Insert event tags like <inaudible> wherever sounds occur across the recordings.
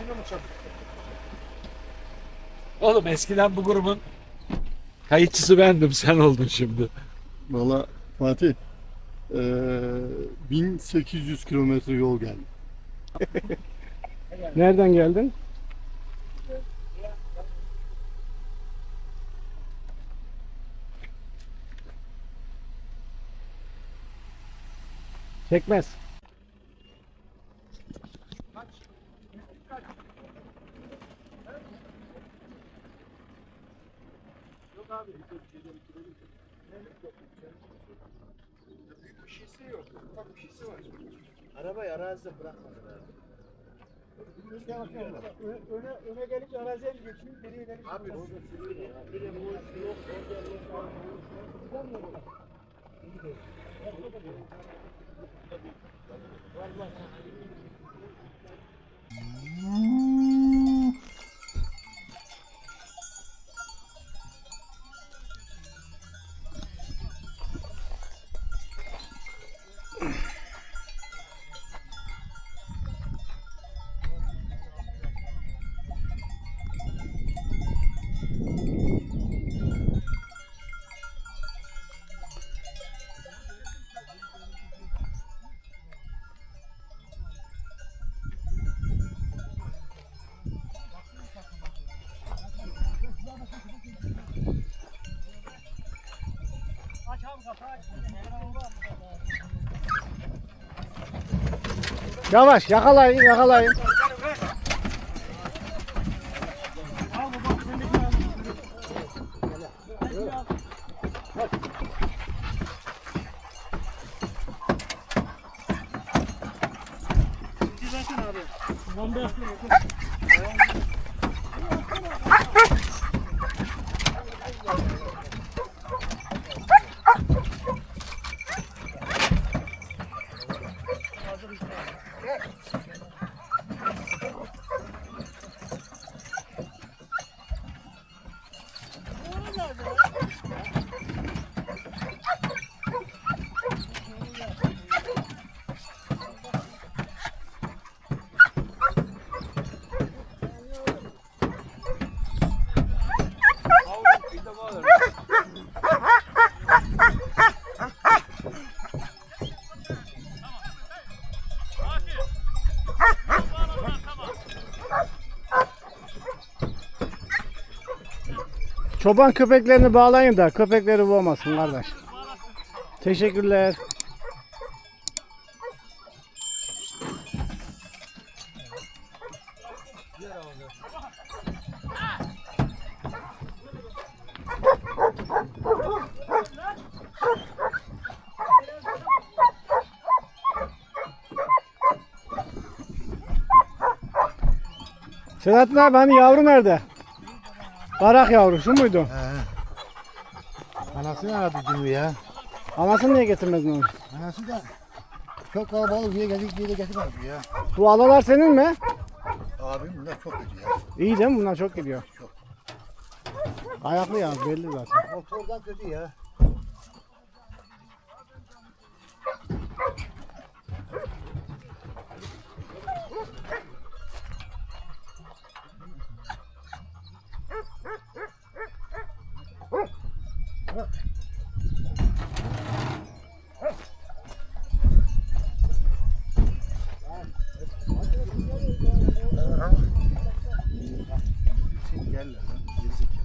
Mi çabuk? Oğlum eskiden bu grubun kayıtçısı bendim sen oldun şimdi. Valla Fatih eee 1800 kilometre yol geldi. <laughs> Nereden geldin? Çekmez. Bir şeysi yok. Ufak bir şeysi var. Arabayı arazide bırakmadılar abi. Öne, öne gelip araziye mi geçeyim? Geriye gelip Abi orada sürüyor. Biri boş yok, orada yok. Yavaş yakalayın yakalayın. hangover. Çoban köpeklerini bağlayın da köpekleri boğmasın kardeş. Teşekkürler. Selahattin abi hani yavru nerede? Barak yavru şu muydu? Anası aradı dün ya. Anasını niye getirmedin onu? Anası da çok kalabalık diye geldik diye de getirmedi ya. Bu alalar senin mi? Abim bunlar çok kötü ya. İyi değil mi? Bunlar çok gidiyor. Çok. Ayaklı ya belli zaten. Motordan kötü ya. Gel lan. Gerizekalı.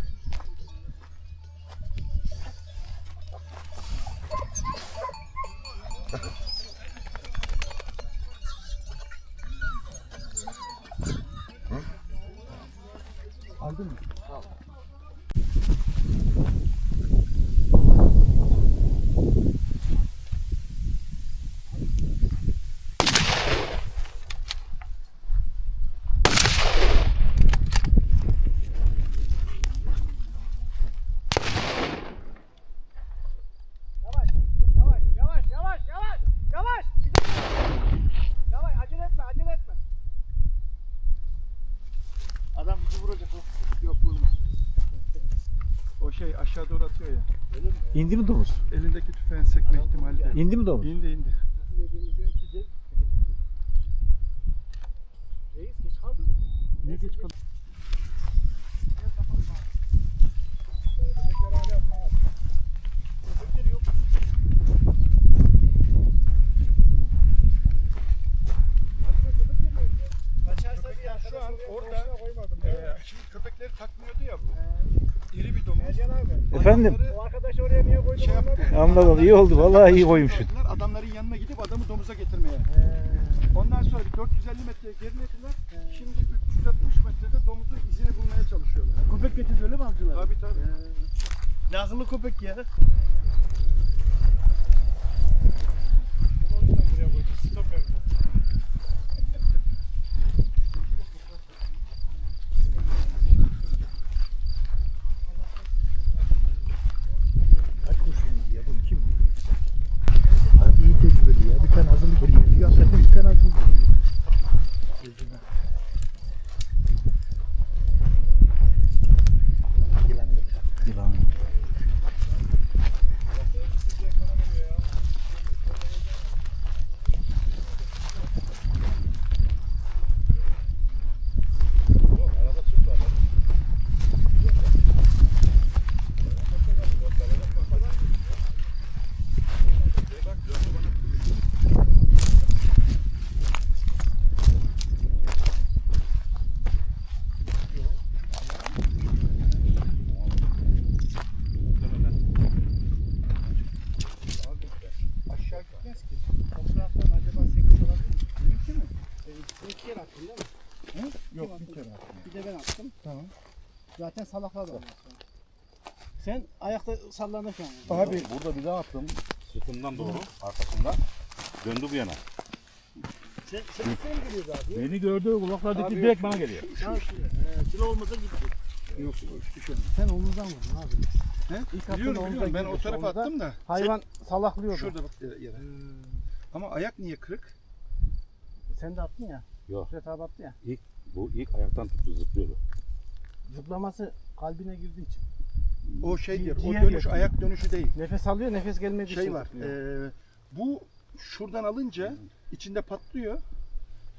Aldın mı? Yavaş, yavaş, yavaş, yavaş, yavaş, yavaş. Yavaş, acele etme, acele etme. Adam bizi vuracak o. Yok vurmaz. O şey aşağı doğru atıyor ya. İndi mi domuz? Elindeki tüfeğin sekme ihtimali de. İndi mi domuz? İndi indi. Reis geç kaldın. Niye geç kaldın? Kaçarsa bir Köpekler şu an orada. Ee, şimdi köpekleri takmıyordu ya bu. İri bir domuz. Ercan abi. Efendim? O arkadaş oraya niye koydu? Şey yaptı. Anladım. iyi oldu. Vallahi iyi koymuşsun. Adamların yanına gidip adamı domuza getirmeye. Ondan sonra bir 450 metreye gerilediler. Şimdi 360 metrede domuzun izini bulmaya çalışıyorlar. Köpek getirdi öyle mi avcılar? Tabii tabii. Lazımlı köpek ya. Kaç kurşun yedi ya bu iki mi? Abi iyi tecrübeli ya. Bir tane hazırlık geliyor. Bir hakikaten bir tane hazırlık geliyor. Tecrübe. Yılan da Yılan. Aşağı gitmez ki. Topraktan acaba sekiz olabilir mi? Mümkün mü? Sen iki kere attın değil mi? Yok bir kere attım. Bir de ben attım. Tamam. Da. Sen ayakta sallanırken. Abi Burada bir daha attım. Sırtından doğru, arkasından. Döndü bu yana. Sen, sen sen geliyordu abi? Beni gördü, kulaklar Abi dikti direkt bana geliyor. Kilo olmadı gitti. Yok düşelim. Sen omuzdan vurdun abi. He? İlk attığın Biliyorum omuzdan biliyorum ben o gidiyor. tarafa Omuzdan attım da. Hayvan salaklıyordu. Şurada bak yere. yere. Ama ayak niye kırık? Sen de attın ya. Yok. Süret abi attı ya. Bu ilk ayaktan tuttu, zıplıyordu. Zıplaması kalbine girdiği için. O şeydir. O Ciğer dönüş yapıyor. ayak dönüşü değil. Nefes alıyor, nefes gelmediği için Şey var. zıplıyor. eee, bu şuradan alınca içinde patlıyor.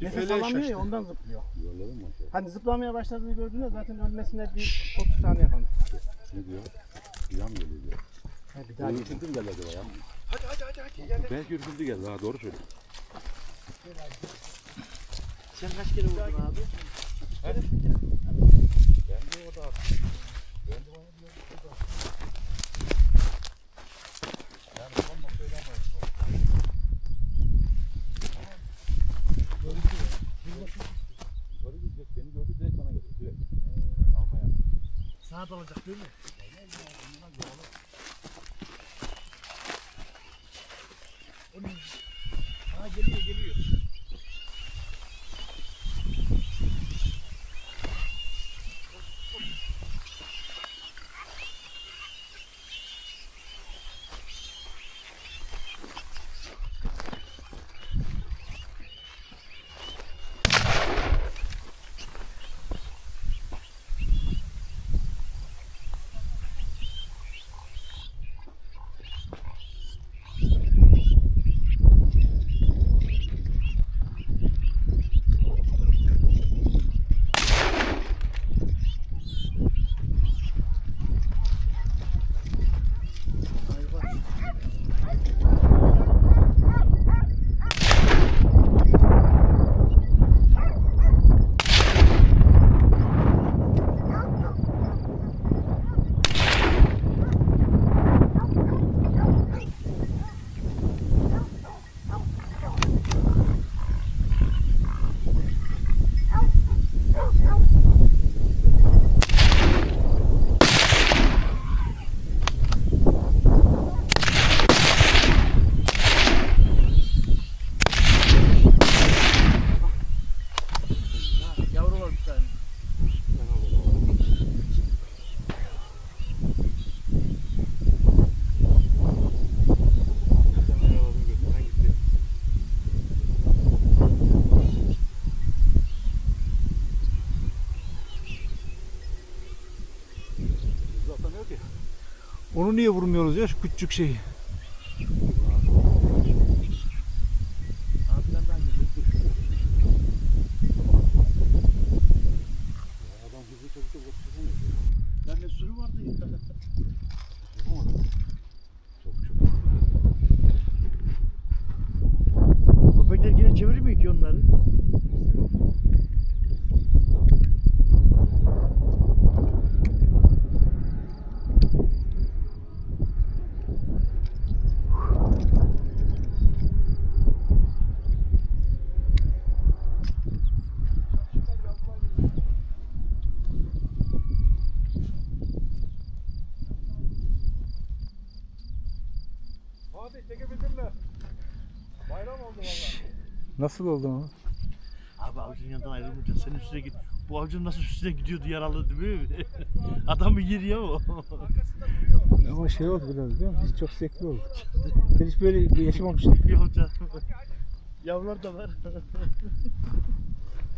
Nefes alamıyor ya şaştı. ondan zıplıyor. Hani zıplamaya başladığını gördüğünde zaten ölmesine bir 30 saniye falan. Ne diyor? Yan geliyor diyor. Ha, bir daha geldi acaba ya? Hadi hadi hadi hadi. Gel. Belki ürküntü geldi ha doğru söylüyor. Sen kaç kere vurdun abi? Sağa dalacak değil mi? Ha geliyor geliyor. Niye vurmuyoruz ya şu küçük şeyi? Fatih çekebildin mi? Bayram oldu valla. Nasıl oldu ama? Abi avcının yanından ayrılmayacak. Senin üstüne git. Bu avcının nasıl üstüne gidiyordu yaralı değil mi? Adamı yer ya o. Ama şey oldu biraz biliyor musun? Biz çok zevkli olduk. Sen hiç böyle yaşamamışsın. Bir avcı. <laughs> Yavrular da var. <laughs>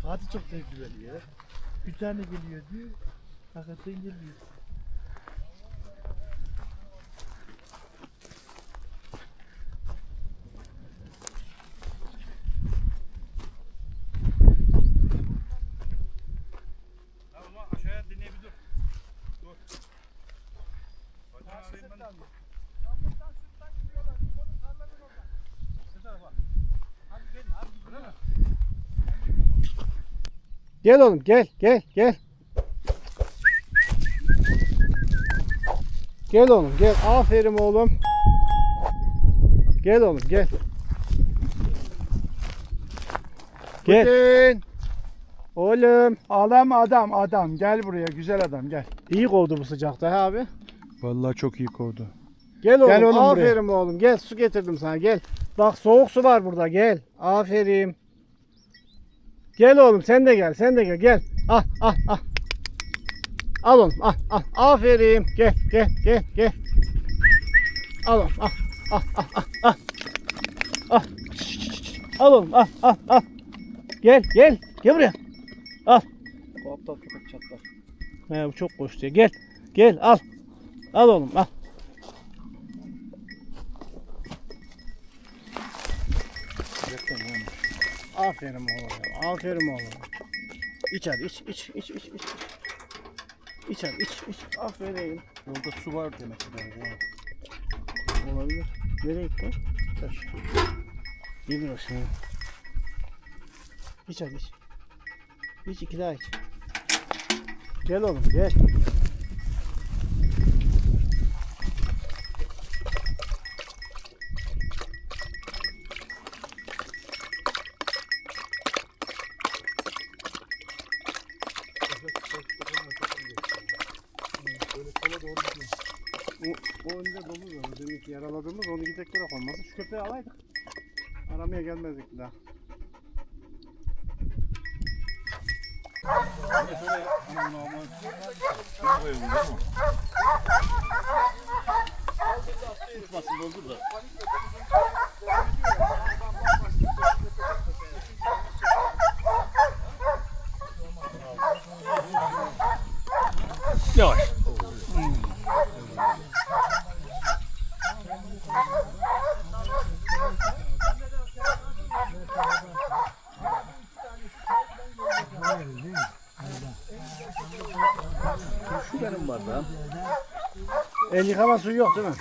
Fatih çok tecrübeli ya. Bir tane geliyor diyor. Hakikaten geliyor. Tamam aşağıya dinleyebilir. Dur. Bacağı arayayım ben. Yağmurdan sırttan gidiyorlar. Onun tarlanın orada. Şu tarafa. Hadi gelin hadi. Öyle mi? Gel oğlum gel gel gel. Gel oğlum gel. Aferin oğlum. Gel oğlum gel. Gel. Putin. Oğlum. Adam adam adam. Gel buraya güzel adam gel. İyi kovdu bu sıcakta ha abi. Vallahi çok iyi kovdu. Gel oğlum. Gel oğlum buraya. aferin oğlum. Gel su getirdim sana gel. Bak soğuk su var burada gel. Aferin. Gel oğlum sen de gel. Sen de gel. Gel. Ah ah ah. Al oğlum ah ah. Aferin. Gel gel gel gel. Al oğlum ah ah ah ah ah. Ah. Al oğlum ah ah ah. Gel gel. Gel buraya. Al. Bu aptal köpek çatlar. He bu çok koştu ya. Gel. Gel al. Al oğlum al. Aferin oğlum. Aferin oğlum. İç hadi iç iç iç iç iç. İç hadi iç iç. Aferin. Yolda su var demek ki. Yani. Olabilir. Nereye gitti? Taş. Gelir o şimdi. İç hadi iç. İç iki daha iç. Gel oğlum gel. O, o önde ki yaraladığımız onu gidecek bırak olmazsa şu köpeği alaydık. Aramaya gelmezdik daha. Tutmasın suyu yok değil mi?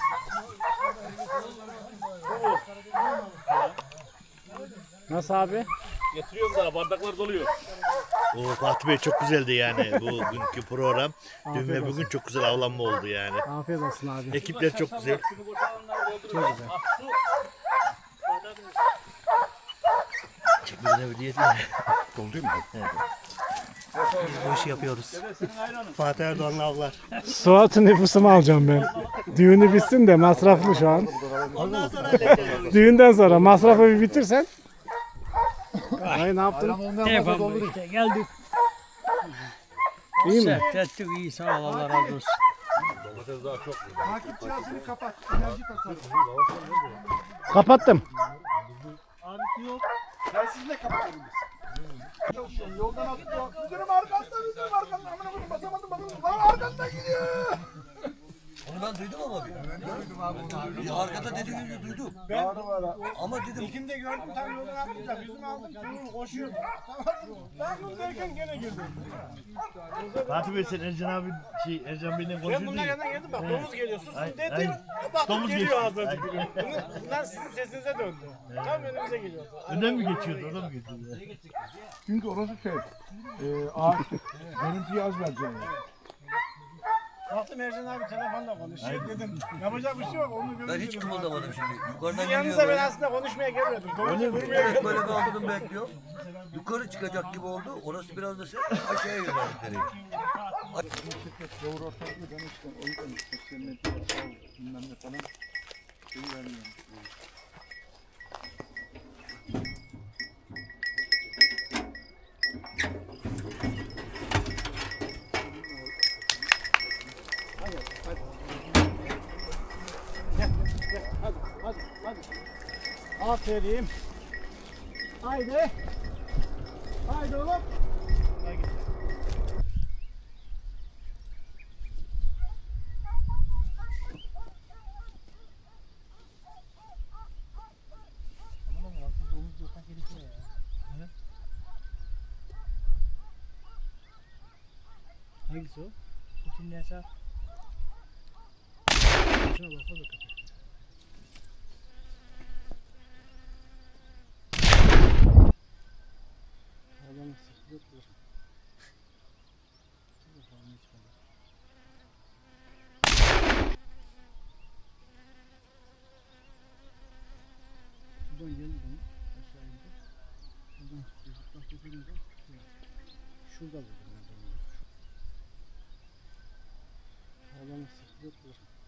Nasıl abi? Getiriyorum sana bardaklar doluyor. O Fatih Bey çok güzeldi yani bu günkü program. Dün Afiyet ve olsun. bugün çok güzel avlanma oldu yani. Afiyet olsun abi. Ekipler çok güzel. Çok güzel. Çekmeden ya. Doldu mu? Biz bu işi yapıyoruz. Fatih Erdoğan'la avlar. Suat'ın nüfusunu alacağım ben. Düğünü bitsin de masraflı şu an. Ondan sonra hallederiz. Düğünden sonra masrafı bir bitirsen. Ay ne yaptın? İşte geldik. İyi mi? Sehtettik iyi sağ ol Allah razı olsun. Takip cihazını kapat. Enerji tasarruf. Kapattım. Telsizle kapatalım biz. Yoldan atıyor. Müdürüm arkanda, müdürüm arkanda. Amına koyayım basamadım basamadım. Lan arkanda gidiyor. Ben duydum ama bir. Arkada dediğinizi duydum. Ama dedim İkinde gördüm tam yoldan atlayacak. Yüzümü aldım çocuğum koşuyordu. Tamam Ben bunu derken gene girdim. Fatih Bey sen Ercan abi şey Ercan Bey'le Ben konuşuyordun bundan ya. yanından geldim bak domuz geliyor susun Ay- dedim. ay. Baktım Domuz geliyor geçti. ağzına Ay. tükürüyor. Bunu- Bunlar sizin sesinize döndü. Tam önümüze geliyordu. Önden mi geçiyordu? Oradan mı geçiyordu? Çünkü orası şey. E, ağaç. Görüntüyü az vereceğim. Baktım Ercan abi telefonla konuşuyor dedim. Yapacak bir şey yok onu ben hiç kımıldamadım şimdi. Yukarıdan Sizin geliyor yanınızda ben böyle. aslında konuşmaya gelmedim. Domuzu vurmaya Evet böyle kaldırdım bekliyor. Yukarı çıkacak gibi oldu. Orası biraz da sert. Aşağıya yöneldik dereyi. Doğru ortaklı ben işte o yüzden sosyal medyada sağ ol, bilmem ne falan şeyi vermiyorum. Aferin. Haydi. Haydi oğlum. Hangisi o? Bütün hesap? Şuna bak o da köpek. Adamı sıkılır. Bakalım ne çıkacak. Şuradan geldi bana. Aşağı indi. Şuradan zıplak yapınca şurada buldum ben de onu. Adamı sıkılır. Bakalım ne çıkacak.